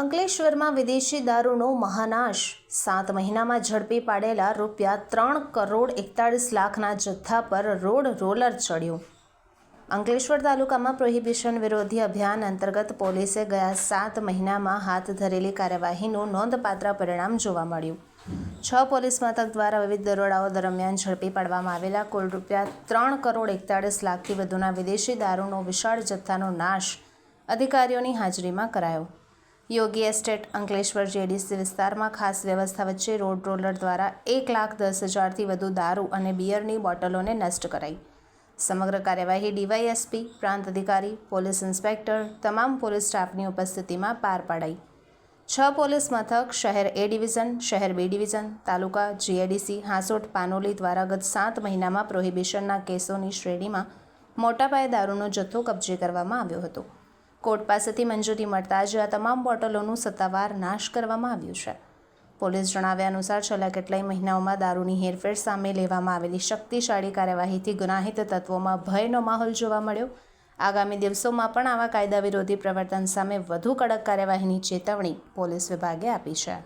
અંકલેશ્વરમાં વિદેશી દારૂનો મહાનાશ. સાત મહિનામાં ઝડપી પાડેલા રૂપિયા ત્રણ કરોડ એકતાળીસ લાખના જથ્થા પર રોડ રોલર ચડ્યું. અંકલેશ્વર તાલુકામાં પ્રોહિબિશન વિરોધી અભિયાન અંતર્ગત પોલીસે ગયા સાત મહિનામાં હાથ ધરેલી કાર્યવાહીનું નોંધપાત્ર પરિણામ જોવા મળ્યું. છ પોલીસ મથક દ્વારા વિવિધ દરોડાઓ દરમિયાન ઝડપી પાડવામાં આવેલા કુલ રૂપિયા ત્રણ કરોડ એકતાળીસ લાખથી વધુના વિદેશી દારૂનો વિશાળ જથ્થાનો નાશ અધિકારીઓની હાજરીમાં કરાયો. યોગી એસ્ટેટ અંકલેશ્વર જેડીસી વિસ્તારમાં ખાસ વ્યવસ્થા વચ્ચે રોડ રોલર દ્વારા એક લાખ દસ હજારથી વધુ દારૂ અને બિયરની બોટલોને નષ્ટ કરાઈ. સમગ્ર કાર્યવાહી ડીવાયએસપી, પ્રાંત અધિકારી, પોલીસ ઇન્સ્પેક્ટર, તમામ પોલીસ સ્ટાફની ઉપસ્થિતિમાં પાર પાડાઈ. છ પોલીસ મથક, શહેર એ ડિવિઝન, શહેર બી ડિવિઝન, તાલુકા જીએડીસી, હાંસોટ, પાનોલી દ્વારા ગત સાત મહિનામાં પ્રોહિબિશનના કેસોની શ્રેણીમાં મોટા પાયે દારૂનો જથ્થો કબજે કરવામાં આવ્યો હતો. કોર્ટ પાસેથી મંજૂરી મળતા જ આ તમામ બોટલોનું સત્તાવાર નાશ કરવામાં આવ્યું છે. પોલીસ જણાવ્યા અનુસાર છેલ્લા કેટલાય મહિનાઓમાં દારૂની હેરફેર સામે લેવામાં આવેલી શક્તિશાળી કાર્યવાહીથી ગુનાહિત તત્વોમાં ભયનો માહોલ જોવા મળ્યો. આગામી દિવસોમાં પણ આવા કાયદા વિરોધી પ્રવર્તન સામે વધુ કડક કાર્યવાહીની ચેતવણી પોલીસ વિભાગે આપી છે.